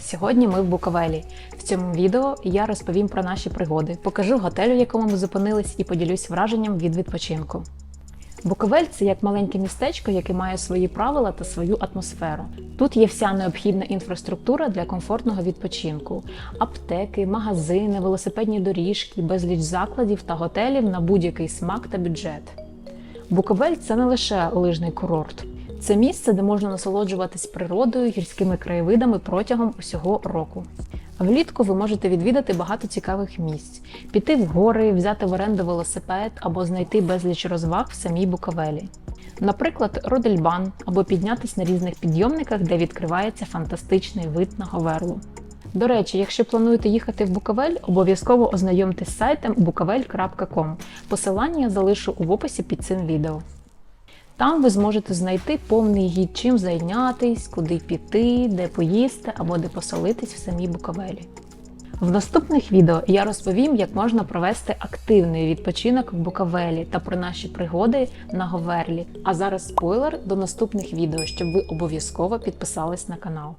Сьогодні ми в Буковелі. В цьому відео я розповім про наші пригоди, покажу готель, у якому ми зупинились, і поділюсь враженням від відпочинку. Буковель це як маленьке містечко, яке має свої правила та свою атмосферу. Тут є вся необхідна інфраструктура для комфортного відпочинку: аптеки, магазини, велосипедні доріжки, безліч закладів та готелів на будь-який смак та бюджет. Буковель це не лише лижний курорт. Це місце, де можна насолоджуватись природою, гірськими краєвидами протягом усього року. Влітку ви можете відвідати багато цікавих місць, піти в гори, взяти в оренду велосипед або знайти безліч розваг в самій Буковелі. Наприклад, Родельбан або піднятись на різних підйомниках, де відкривається фантастичний вид на Говерлу. До речі, якщо плануєте їхати в Буковель, обов'язково ознайомтесь з сайтом bukovel.com. Посилання залишу в описі під цим відео. Там ви зможете знайти повний гід, чим зайнятись, куди піти, де поїсти або де поселитись в самій Буковелі. В наступних відео я розповім, як можна провести активний відпочинок в Буковелі та про наші пригоди на Говерлі. А зараз спойлер до наступних відео, щоб ви обов'язково підписались на канал.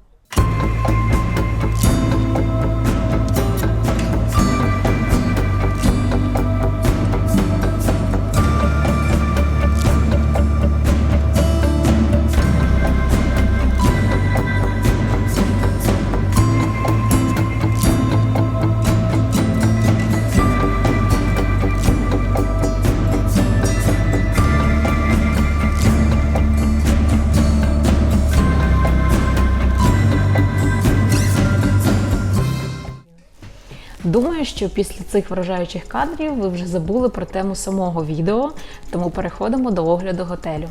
Що після цих вражаючих кадрів ви вже забули про тему самого відео, тому переходимо до огляду готелю.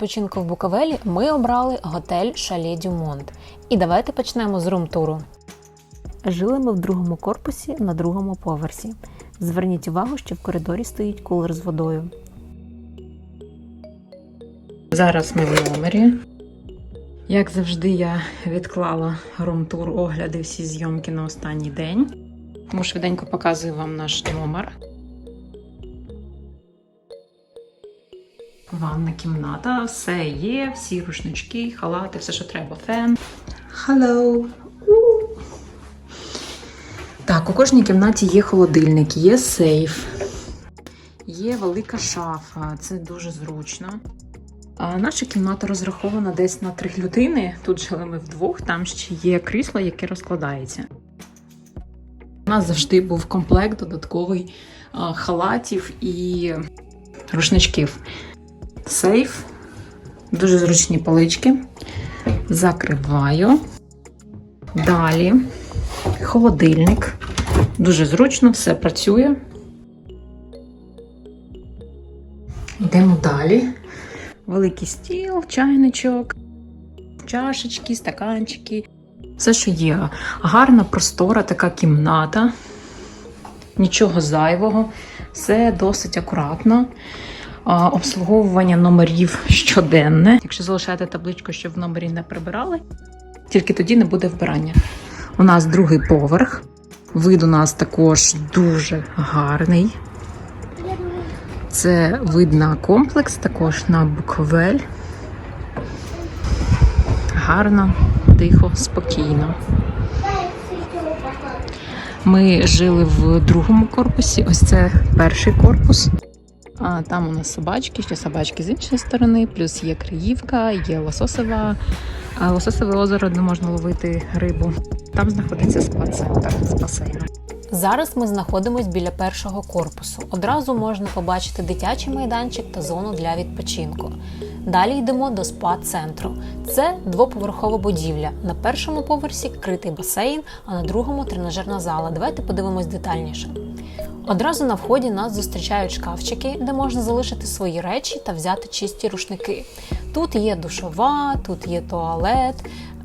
Відпочинку в Буковелі ми обрали готель Шале Дюмонт. І давайте почнемо з рум-туру. Жили ми в другому корпусі на другому поверсі. Зверніть увагу, що в коридорі стоїть кулер з водою. Зараз ми в номері. Як завжди, я відклала рум-тур огляди всі зйомки на останній день. Тому швиденько показую вам наш номер. Ванна кімната, все є, всі рушнички, халати, все, що треба. Фен. Hello! Так, у кожній кімнаті є холодильник, є сейф, є велика шафа, це дуже зручно. А наша кімната розрахована десь на три людини. Тут жили ми вдвох, там ще є крісло, яке розкладається. У нас завжди був комплект додатковий халатів і рушничків. Сейф, дуже зручні полички. Закриваю. Далі холодильник. Дуже зручно, все працює. Йдемо далі. Великий стіл, чайничок, чашечки, стаканчики. Все, що є. Гарна, простора така кімната. Нічого зайвого. Все досить акуратно. Обслуговування номерів щоденне. Якщо залишаєте табличку, щоб в номері не прибирали, тільки тоді не буде вбирання. У нас другий поверх. Вид у нас також дуже гарний. Це вид на комплекс, також на Буковель. Гарно, тихо, спокійно. Ми жили в другому корпусі. Ось це перший корпус. А там у нас собачки, ще собачки з іншої сторони, плюс є Криївка, є лососова, а, лососове озеро, де можна ловити рибу. Там знаходиться спа-центр з басейном. Зараз ми знаходимось біля першого корпусу. Одразу можна побачити дитячий майданчик та зону для відпочинку. Далі йдемо до спа-центру. Це двоповерхова будівля. На першому поверсі критий басейн, а на другому тренажерна зала. Давайте подивимось детальніше. Одразу на вході нас зустрічають шкафчики, де можна залишити свої речі та взяти чисті рушники. Тут є душова, тут є туалет,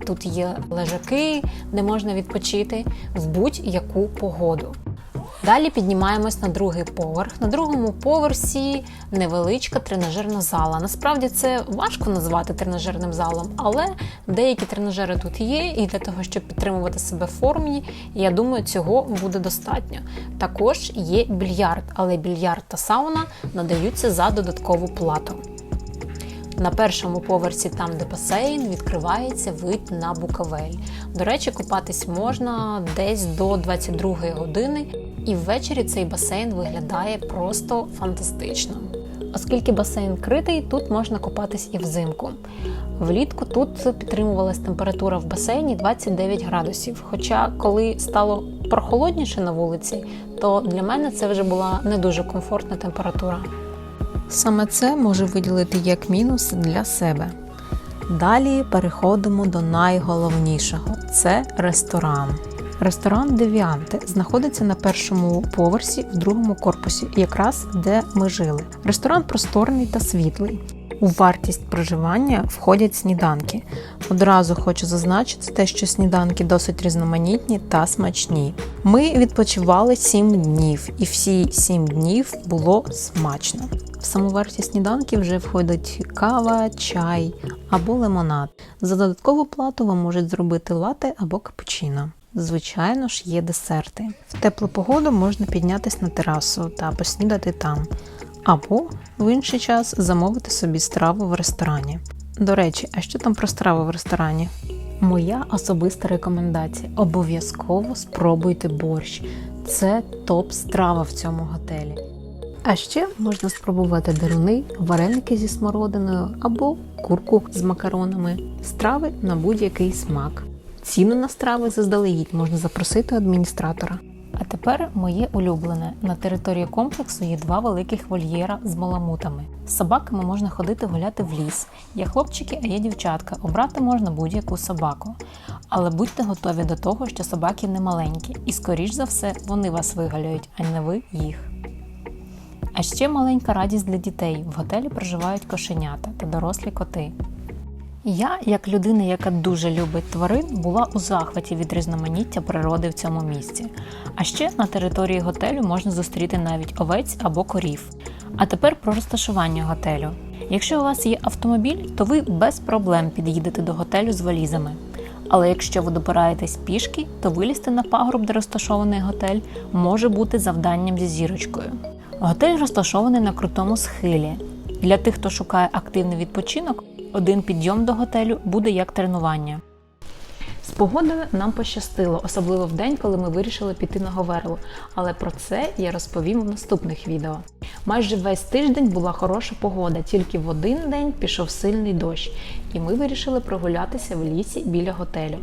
тут є лежаки, де можна відпочити в будь-яку погоду. Далі піднімаємось на другий поверх. На другому поверсі невеличка тренажерна зала. Насправді це важко назвати тренажерним залом, але деякі тренажери тут є, і для того, щоб підтримувати себе в формі, я думаю, цього буде достатньо. Також є більярд, але більярд та сауна надаються за додаткову плату. На першому поверсі, там де басейн, відкривається вид на Буковель. До речі, купатись можна десь до 22 години, і ввечері цей басейн виглядає просто фантастично. Оскільки басейн критий, тут можна купатись і взимку. Влітку тут підтримувалась температура в басейні 29 градусів. Хоча, коли стало прохолодніше на вулиці, то для мене це вже була не дуже комфортна температура. Саме це може виділити як мінус для себе. Далі переходимо до найголовнішого це ресторан. Ресторан Девіанте знаходиться на першому поверсі в другому корпусі, якраз де ми жили. Ресторан просторний та світлий. У вартість проживання входять сніданки. Одразу хочу зазначити те, що сніданки досить різноманітні та смачні. Ми відпочивали 7 днів, і всі 7 днів було смачно. В саму вартість сніданків вже входить кава, чай або лимонад. За додаткову плату вам можуть зробити лате або капучино. Звичайно ж, є десерти. В теплу погоду можна піднятися на терасу та поснідати там, або в інший час замовити собі страву в ресторані. До речі, а що там про страву в ресторані? Моя особиста рекомендація: обов'язково спробуйте борщ. Це топ-страва в цьому готелі. А ще можна спробувати деруни, вареники зі смородиною або курку з макаронами, страви на будь-який смак. Ціну на страви заздалегідь можна запросити адміністратора. А тепер моє улюблене. На території комплексу є два великих вольєра з маламутами. З собаками можна ходити гуляти в ліс. Є хлопчики, а є дівчатка. Обрати можна будь-яку собаку. Але будьте готові до того, що собаки не маленькі, і скоріш за все вони вас вигаляють, а не ви їх. А ще маленька радість для дітей. В готелі проживають кошенята та дорослі коти. Я, як людина, яка дуже любить тварин, була у захваті від різноманіття природи в цьому місці. А ще на території готелю можна зустріти навіть овець або корів. А тепер про розташування готелю. Якщо у вас є автомобіль, то ви без проблем під'їдете до готелю з валізами. Але якщо ви добираєтесь пішки, то вилізти на пагорб, де розташований готель, може бути завданням зі зірочкою. Готель розташований на крутому схилі. Для тих, хто шукає активний відпочинок, один підйом до готелю буде як тренування. З погодою нам пощастило, особливо в день, коли ми вирішили піти на Говерлу. Але про це я розповім в наступних відео. Майже весь тиждень була хороша погода, тільки в один день пішов сильний дощ, і ми вирішили прогулятися в лісі біля готелю.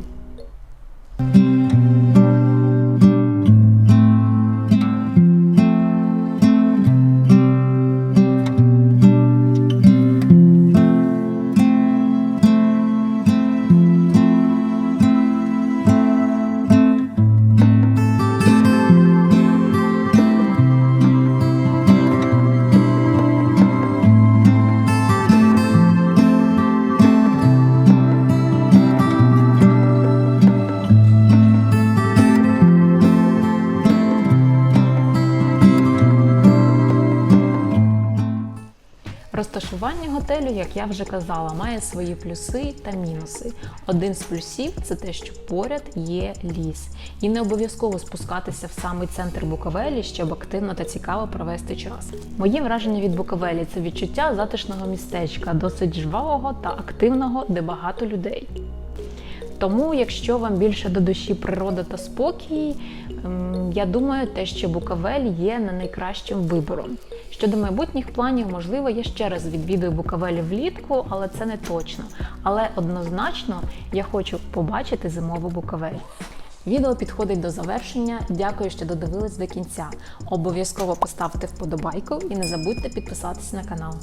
Готелю, як я вже казала, має свої плюси та мінуси. Один з плюсів це те, що поряд є ліс, і не обов'язково спускатися в самий центр Буковелі, щоб активно та цікаво провести час. Моє враження від Буковелі це відчуття затишного містечка, досить жвавого та активного, де багато людей. Тому, якщо вам більше до душі природа та спокій, ем, я думаю, те, що Буковель є не найкращим вибором. Щодо майбутніх планів, можливо, я ще раз відвідую букавелі влітку, але це не точно. Але однозначно я хочу побачити зимову Буковель. Відео підходить до завершення. Дякую, що додивились до кінця. Обов'язково поставте вподобайку і не забудьте підписатися на канал.